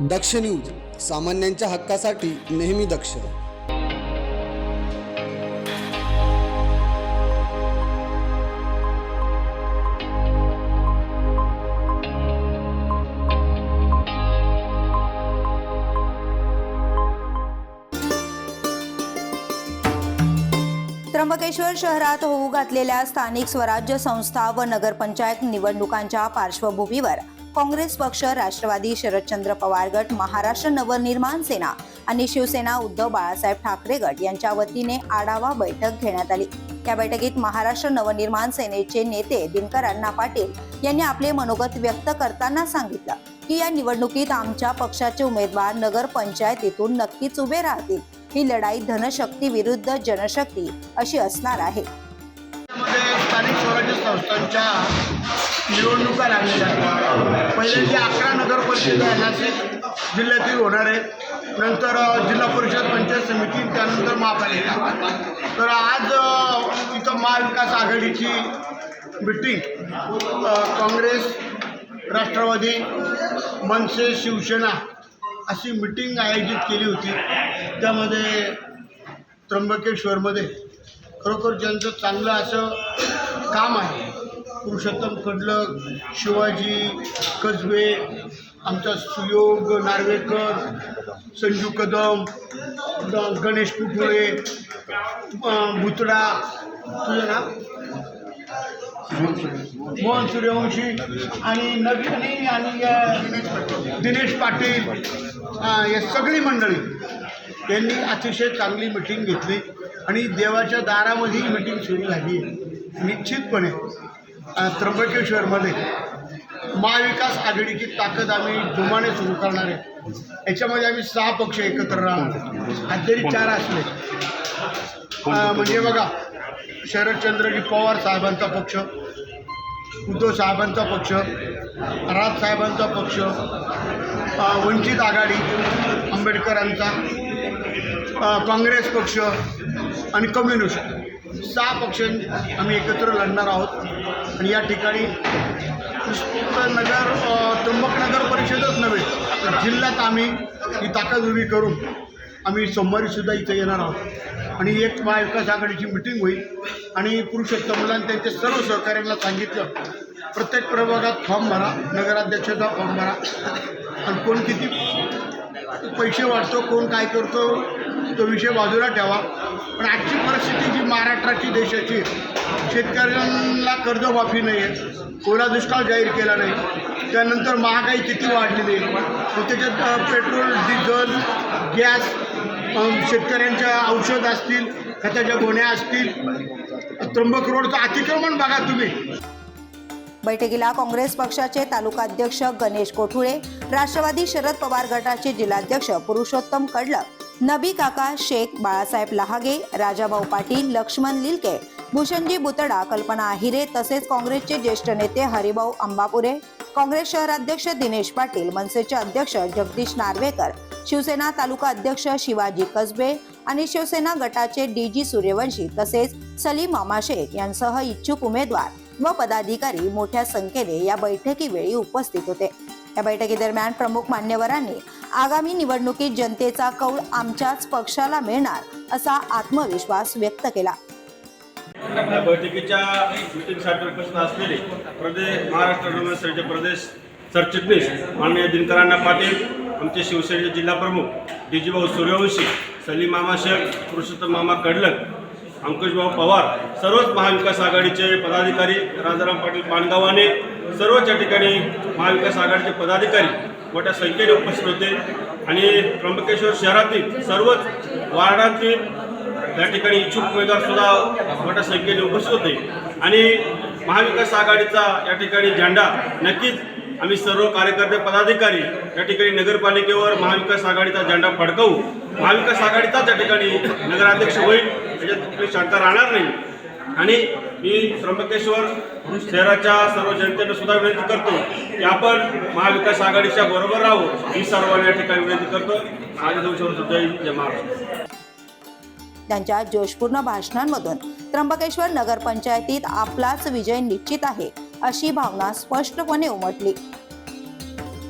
दक्ष news सामान्यांच्या हक्कासाठी नेहमी दक्ष. त्र्यंबकेश्वर शहरात होऊ घातलेल्या स्थानिक स्वराज्य संस्था व नगरपंचायत निवडणुकांच्या पार्श्वभूमीवर काँग्रेस पक्ष राष्ट्रवादी शरदचंद्र पवार गट महाराष्ट्र नवनिर्माण सेना आणि शिवसेना उद्धव बाळासाहेब ठाकरे गट यांच्या वतीने आढावा बैठक घेण्यात आली. या बैठकीत महाराष्ट्र नवनिर्माण सेनेचे नेते दिनकर अण्णा पाटील यांनी आपले मनोगत व्यक्त करताना सांगितलं की या निवडणुकीत आमच्या पक्षाचे उमेदवार नगरपंचायतीतून नक्कीच उभे राहतील. ही लढाई धनशक्ती विरुद्ध जनशक्ती अशी असणार आहे. स्थानिक स्वराज्य संस्थांच्या निवडणुका लागलेल्या आहेत. पहिले जे अकरा नगर परिषदा नाशिक जिल्ह्यातील होणार आहेत. नंतर जिल्हा परिषद पंचायत समिती त्यानंतर महापालिका. तर आज इथं महाविकास आघाडीची मिटिंग काँग्रेस राष्ट्रवादी मनसे शिवसेना अशी मिटिंग आयोजित केली होती. त्यामध्ये त्र्यंबकेश्वरमध्ये खरोखर ज्यांचं चांगलं असं काम आहे पुरुषोत्तम कडलक शिवाजी कसबे आमचा सुयोग नार्वेकर संजू कदम गणेश कुठुळे भुतडा तुझं नाव? मोहन सूर्यवंशी आणि नवीनी आणि दिनेश पाटील या सगळी मंडळी यांनी अतिशय चांगली मिटिंग घेतली. आणि देवाच्या दारामध्ये ही मिटिंग सुरू झाली. आहे निश्चितपणे त्र्यंबकेश्वरमध्ये महाविकास आघाडीची ताकद आम्ही जोमाने सुरू करणार आहे. याच्यामध्ये आम्ही सहा पक्ष एकत्र राहणार. जरी चार असले म्हणजे बघा शरदचंद्रजी पवार साहेबांचा पक्ष उद्धव साहेबांचा पक्ष राज साहेबांचा पक्ष वंचित आघाडी आंबेडकरांचा काँग्रेस पक्ष आणि कम्युनिस्ट सहा पक्ष आम्ही एकत्र लढणार आहोत. आणि या ठिकाणी नुसतं नगर अ, त्र्यंबकनगर परिषदच नव्हे तर जिल्ह्यात आम्ही ही ताकद उभी करून आम्ही सोमवारीसुद्धा इथं येणार आहोत. आणि एक महाविकास आघाडीची मिटिंग होईल. आणि पुरुषोत्तमला मुलांनी त्यांच्या सर्व सहकाऱ्यांना सांगितलं प्रत्येक प्रभागात फॉर्म भरा नगराध्यक्षाचा फॉर्म भरा. आणि कोण किती पैसे वाटतो कोण काय करतो तो विषय बाजूला ठेवा. पण आजची परिस्थिती जी महाराष्ट्राची देशाची शेतकऱ्यांना कर्जमाफी नाही आहे ओला दुष्काळ जाहीर केला नाही. त्यानंतर महागाई किती वाढलेली आहे. त्याच्यात पेट्रोल डिझेल गॅस शेतकऱ्यांच्या औषध असतील खताच्या गोण्या असतील. त्र्यंबक रोडचं अतिक्रमण बघा तुम्ही. बैठकीला काँग्रेस पक्षाचे तालुकाध्यक्ष गणेश कोठुळे राष्ट्रवादी शरद पवार गटाचे जिल्हाध्यक्ष पुरुषोत्तम कडलक नबी काका शेख बाळासाहेब लहागे राजाभाऊ पाटील लक्ष्मण लिलके भूषणजी बुतडा कल्पना आहिरे तसेच काँग्रेसचे ज्येष्ठ नेते हरिभाऊ अंबापुरे काँग्रेस शहराध्यक्ष दिनेश पाटील मनसेचे अध्यक्ष जगदीश नार्वेकर शिवसेना तालुका अध्यक्ष शिवाजी कसबे आणि शिवसेना गटाचे डी जी सूर्यवंशी तसेच सलीम मामा शेख यांसह इच्छुक उमेदवार व पदाधिकारी मोठ्या संख्येने या बैठकीवेळी उपस्थित होते. या बैठकीदरम्यान प्रमुख मान्यवरांनी आगामी निवडणुकीत जनतेचा कौल आमच्याच पक्षाला मिळणार असा आत्मविश्वास व्यक्त केला. या बैठकीच्या मिटिंगसाठी उपस्थित असलेले प्रदेश महाराष्ट्र नवसेनेचे प्रदेश सरचिटणीस माननीय दिनकरांना पाटील आमचे शिवसेनेचे जिल्हा प्रमुख डिजीभाऊ सूर्यवंशी सलीम मामा शेख पुरुषोत्तम मामा कडलक अंकुशभाऊ पवार सर्वच महाविकास आघाडीचे पदाधिकारी राजाराम पाटील पानगावाने सर्वच या ठिकाणी महाविकास आघाडीचे पदाधिकारी मोठ्या संख्येने उपस्थित होते. आणि त्र्यंबकेश्वर शहरातील सर्वच वार्डातील त्या ठिकाणी इच्छुक उमेदवार सुद्धा मोठ्या संख्येने उपस्थित होते. आणि महाविकास आघाडीचा या ठिकाणी झेंडा नक्कीच आम्ही सर्व कार्यकर्ते पदाधिकारी या ठिकाणी नगरपालिकेवर महाविकास आघाडीचा झेंडा फडकवू. महाविकास आघाडीचाच या ठिकाणी नगराध्यक्ष होईल याच्यात कुठली शंका राहणार नाही. आणि मी त्र्यंबकेश्वर शहराच्या सर्व जनतेनं सुद्धा विनंती करतो की आपण महाविकास आघाडीच्या बरोबर राहू. ही सर्वांना या ठिकाणी विनंती करतो. आज जय महाराष्ट्र. त्यांच्या जोशपूर्ण भाषणांमधून त्र्यंबकेश्वर नगरपंचायतीत आपलाच विजय निश्चित आहे अशी भावना स्पष्टपणे उमटली.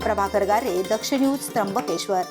प्रभाकर गारे दक्ष न्यूज त्र्यंबकेश्वर.